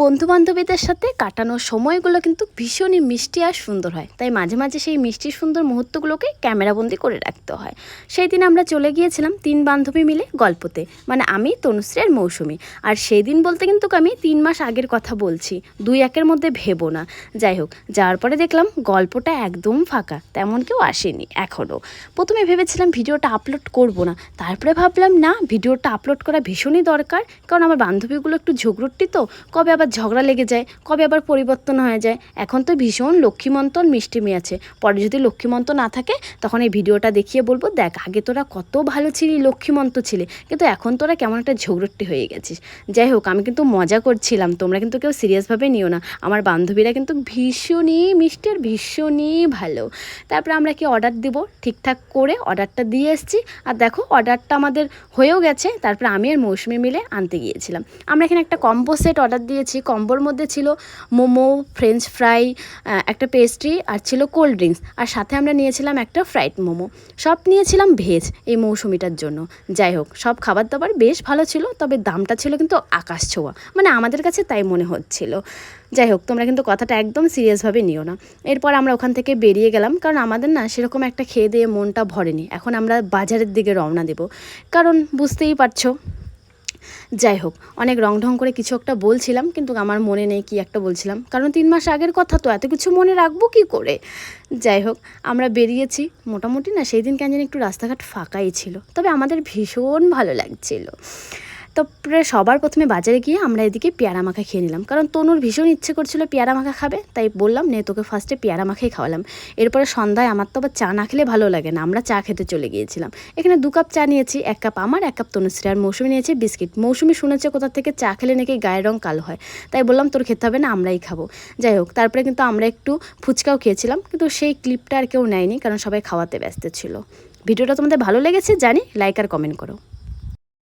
বন্ধু বান্ধবীদের সাথে কাটানো সময়গুলো কিন্তু ভীষণই মিষ্টি আর সুন্দর হয়। তাই মাঝে মাঝে সেই মিষ্টি সুন্দর মুহূর্তগুলোকে ক্যামেরাবন্দি করে রাখতে হয়। সেই দিন আমরা চলে গিয়েছিলাম তিন বান্ধবী মিলে গল্পতে। মানে আমি, তনুশ্রী আর মৌসুমি। আর সেই দিন বলতে কিন্তু আমি তিন মাস আগের কথা বলছি। দুই একের মধ্যে ভেবো না। যাই হোক, যাওয়ার পরে দেখলাম গল্পটা একদম ফাঁকা। তেমন কেউ আসেনি এখনও প্রথমে ভেবেছিলাম ভিডিওটা আপলোড করব না। তারপরে ভাবলাম, না, ভিডিওটা আপলোড করা ভীষণই দরকার। কারণ আমার বান্ধবীগুলো একটু ঝগড়ুট্টি তো। কবে আবার ঝগড়া লেগে যায়, কবে আবার পরিবর্তন হয়ে যায়? এখন তো ভীষণ লক্ষ্মীমন্তন মিষ্টি মেয়ে আছে। পরে যদি লক্ষ্মীমন্ত না থাকে, তখন এই ভিডিওটা দেখিয়ে বলব, দেখ, আগে তোরা কত ভালো ছিলি, লক্ষ্মীমন্ত ছিলে, কিন্তু এখন তোরা কেমন একটা ঝগড়ুট্টি হয়ে গেছিস। যাই হোক, আমি কিন্তু মজা করছিলাম, তোমরা কিন্তু কেউ সিরিয়াসভাবে নিও না। আমার বান্ধবীরা কিন্তু ভীষণই মিষ্টি আর ভীষণই ভালো। তারপরে আমরা কি অর্ডার দিব? ঠিকঠাক করে অর্ডারটা দিয়ে এসেছি। আর দেখো, অর্ডারটা আমাদের হয়েও গেছে, তারপরে আমি আর মৌসুমি মিলে আনতে গিয়েছিলাম। আমরা এখানে একটা কম্বো সেট অর্ডার দিয়েছি। কম্বোর মধ্যে ছিল মোমো, ফ্রেঞ্চ ফ্রাই একটা পেস্ট্রি আর ছিল কোল্ড ড্রিঙ্কস আর সাথে আমরা নিয়েছিলাম একটা ফ্রাইড মোমো। সব নিয়েছিলাম ভেজ এই মৌসুমিটার জন্য। যাই হোক, সব খাবার দাবার বেশ ভালো ছিল, তবে দামটা ছিল কিন্তু আকাশ ছোঁয়া। মানে আমাদের কাছে তাই মনে হচ্ছিল। যাই হোক, তোমরা কিন্তু কথাটা একদম সিরিয়াসভাবে নিও না। এরপর আমরা ওখান থেকে বেরিয়ে গেলাম, কারণ আমাদের না সেরকম একটা খেয়ে দিয়ে মনটা ভরেনি। এখন আমরা বাজারের দিকে রওনা দেব। কারণ বুঝতেই পারছ যাই হোক, অনেক রং ঢং করে কিছু একটা বলছিলাম, কিন্তু আমার মনে নেই কি একটা বলছিলাম। কারণ তিন মাস আগের কথা, তো এত কিছু মনে রাখব কি করে? যাই হোক, আমরা বেরিয়েছি। মোটামুটি না, সেই দিন কেন একটু রাস্তাঘাট ফাঁকাই ছিল, তবে আমাদের ভীষণ ভালো লাগছিল। তারপরে সবার প্রথমে বাজারে গিয়ে আমরা এদিকে পেয়ারা মাখা খেয়ে নিলাম। কারণ তনুর ভীষণ ইচ্ছে করছিল পেয়ারা মাখা খাবে, তাই বললাম, নে, তোকে ফার্স্টে পেয়ারা মাখাই খাওয়ালাম। এরপরে সন্ধ্যায় আমার তো আবার চা না খেলে ভালো লাগে না, আমরা চা খেতে চলে গিয়েছিলাম। এখানে দু কাপ চা নিয়েছি, এক কাপ আমার, এক কাপ তনুশ্রী আর মৌসুমি নিয়েছি, বিস্কিট। মৌসুমি শুনেছে কোথা থেকে? চা খেলে নাকি গায়ের রং কালো হয়। তাই বললাম, তোর খেতে হবে না, আমরাই খাব। যাই হোক, তারপরে কিন্তু আমরা একটু ফুচকাও খেয়েছিলাম, কিন্তু সেই ক্লিপটা আর কেউ নেয়নি, কারণ সবাই খাওয়াতে ব্যস্ত ছিল। ভিডিওটা তোমাদের ভালো লেগেছে, জানি লাইক আর কমেন্ট করো।